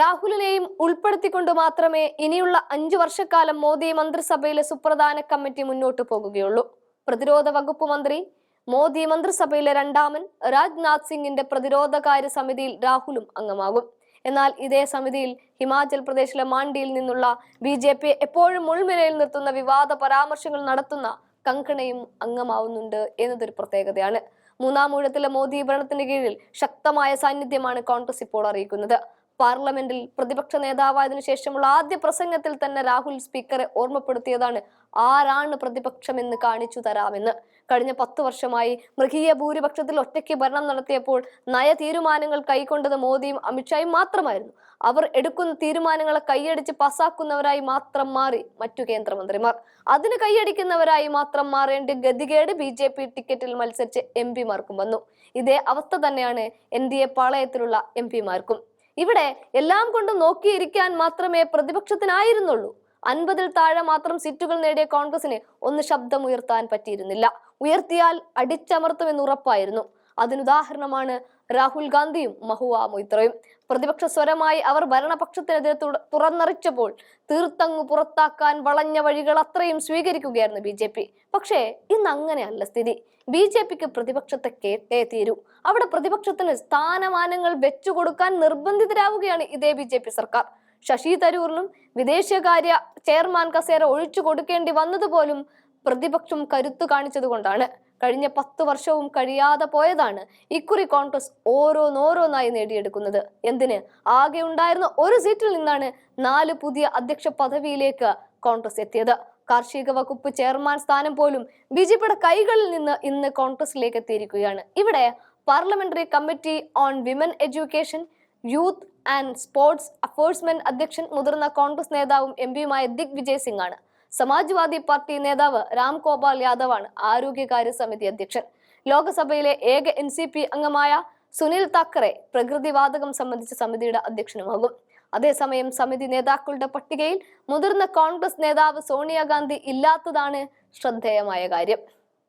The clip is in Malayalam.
രാഹുലിനെയും ഉൾപ്പെടുത്തിക്കൊണ്ട് മാത്രമേ ഇനിയുള്ള അഞ്ചു വർഷക്കാലം മോദി മന്ത്രിസഭയിലെ സുപ്രധാന കമ്മിറ്റി മുന്നോട്ടു പോകുകയുള്ളൂ. പ്രതിരോധ വകുപ്പ് മന്ത്രി മോദി മന്ത്രിസഭയിലെ രണ്ടാമൻ രാജ്നാഥ് സിംഗിന്റെ പ്രതിരോധകാര്യ സമിതിയിൽ രാഹുലും അംഗമാകും. എന്നാൽ ഇതേ സമിതിയിൽ ഹിമാചൽ പ്രദേശിലെ മാണ്ടിയിൽ നിന്നുള്ള ബി ജെ പി എപ്പോഴും മുൾനിരയിൽ നിർത്തുന്ന വിവാദ പരാമർശങ്ങൾ നടത്തുന്ന കങ്കണയും അംഗമാവുന്നുണ്ട് എന്നതൊരു പ്രത്യേകതയാണ്. മൂന്നാം ഊഴത്തിലെ മോദി ഭരണത്തിന് കീഴിൽ ശക്തമായ സാന്നിധ്യമാണ് കോൺഗ്രസ് ഇപ്പോൾ അറിയിക്കുന്നത്. പാർലമെന്റിൽ പ്രതിപക്ഷ നേതാവായതിനു ശേഷമുള്ള ആദ്യ പ്രസംഗത്തിൽ തന്നെ രാഹുൽ സ്പീക്കറെ ഓർമ്മപ്പെടുത്തിയതാണ് ആരാണ് പ്രതിപക്ഷമെന്ന് കാണിച്ചു തരാമെന്ന്. കഴിഞ്ഞ പത്ത് വർഷമായി മൃഗീയ ഭൂരിപക്ഷത്തിൽ ഒറ്റയ്ക്ക് ഭരണം നടത്തിയപ്പോൾ നയ തീരുമാനങ്ങൾ കൈക്കൊണ്ടത് മോദിയും അമിത്ഷായും മാത്രമായിരുന്നു. അവർ എടുക്കുന്ന തീരുമാനങ്ങളെ കൈയടിച്ച് പാസാക്കുന്നവരായി മാത്രം മാറി മറ്റു കേന്ദ്രമന്ത്രിമാർ. അതിന് കൈയടിക്കുന്നവരായി മാത്രം മാറേണ്ട ഗതികേട് ബി ജെ പി ടിക്കറ്റിൽ മത്സരിച്ച് എം പിമാർക്കും വന്നു. ഇതേ അവസ്ഥ തന്നെയാണ് എൻ ഡി എ പാളയത്തിലുള്ള എം പിമാർക്കും. ഇവിടെ എല്ലാം കൊണ്ടും നോക്കിയിരിക്കാൻ മാത്രമേ പ്രതിപക്ഷത്തിനായിരുന്നുള്ളൂ. അൻപതിൽ താഴെ മാത്രം സീറ്റുകൾ നേടിയ കോൺഗ്രസിന് ഒന്ന് ശബ്ദമുയർത്താൻ പറ്റിയിരുന്നില്ല. ഉയർത്തിയാൽ അടിച്ചമർത്തുമെന്ന് ഉറപ്പായിരുന്നു. അതിനുദാഹരണമാണ് രാഹുൽ ഗാന്ധിയും മഹുവ മൊയ്ത്രയും പ്രതിപക്ഷ സ്വരമായി അവർ ഭരണപക്ഷത്തിനെതിരെ തുറ- തുറന്നറിച്ചപ്പോൾ തീർത്തങ്ങു പുറത്താക്കാൻ വളഞ്ഞ വഴികൾ അത്രയും സ്വീകരിക്കുകയായിരുന്നു ബി ജെ പി. പക്ഷേ ഇന്ന് അങ്ങനെയല്ല സ്ഥിതി. ബി ജെ പിക്ക് പ്രതിപക്ഷത്തെ കേട്ടേ തീരൂ. അവിടെ പ്രതിപക്ഷത്തിന് സ്ഥാനമാനങ്ങൾ വെച്ചുകൊടുക്കാൻ നിർബന്ധിതരാവുകയാണ് ഇതേ ബി ജെ പി സർക്കാർ. ശശി തരൂറിനും വിദേശകാര്യ ചെയർമാൻ കസേര ഒഴിച്ചു കൊടുക്കേണ്ടി വന്നതുപോലും പ്രതിപക്ഷം കരുത്തു കാണിച്ചതുകൊണ്ടാണ്. കഴിഞ്ഞ പത്ത് വർഷവും കഴിയാതെ പോയതാണ് ഇക്കുറി കോൺഗ്രസ് ഓരോന്നോരോന്നായി നേടിയെടുക്കുന്നത്. എന്തിന്? ആകെ ഉണ്ടായിരുന്ന ഒരു സീറ്റിൽ നിന്നാണ് നാല് പുതിയ അധ്യക്ഷ പദവിയിലേക്ക് കോൺഗ്രസ് എത്തിയത്. കാർഷിക വകുപ്പ് ചെയർമാൻ സ്ഥാനം പോലും ബി ജെ പിയുടെ കൈകളിൽ നിന്ന് ഇന്ന് കോൺഗ്രസിലേക്ക് എത്തിയിരിക്കുകയാണ്. ഇവിടെ parliamentary committee on women education youth and sports അഫേഴ്സ്മെന്റ് അധ്യക്ഷൻ മുതിർന്ന കോൺഗ്രസ് നേതാവും എം പിയുമായ ദിഗ് വിജയ് സിംഗ് ആണ് സമാജ്വാദി പാർട്ടി നേതാവ് രാം ഗോപാൽ യാദവാണ് ആരോഗ്യകാര്യ സമിതി അധ്യക്ഷൻ. ലോക്സഭയിലെ ഏക എൻ സി പി അംഗമായ സുനിൽ താക്കറെ പ്രകൃതിവാതകം സംബന്ധിച്ച സമിതിയുടെ അധ്യക്ഷനുമാകും. അതേസമയം സമിതി നേതാക്കളുടെ പട്ടികയിൽ മുതിർന്ന കോൺഗ്രസ് നേതാവ് സോണിയാഗാന്ധി ഇല്ലാത്തതാണ് ശ്രദ്ധേയമായ കാര്യം.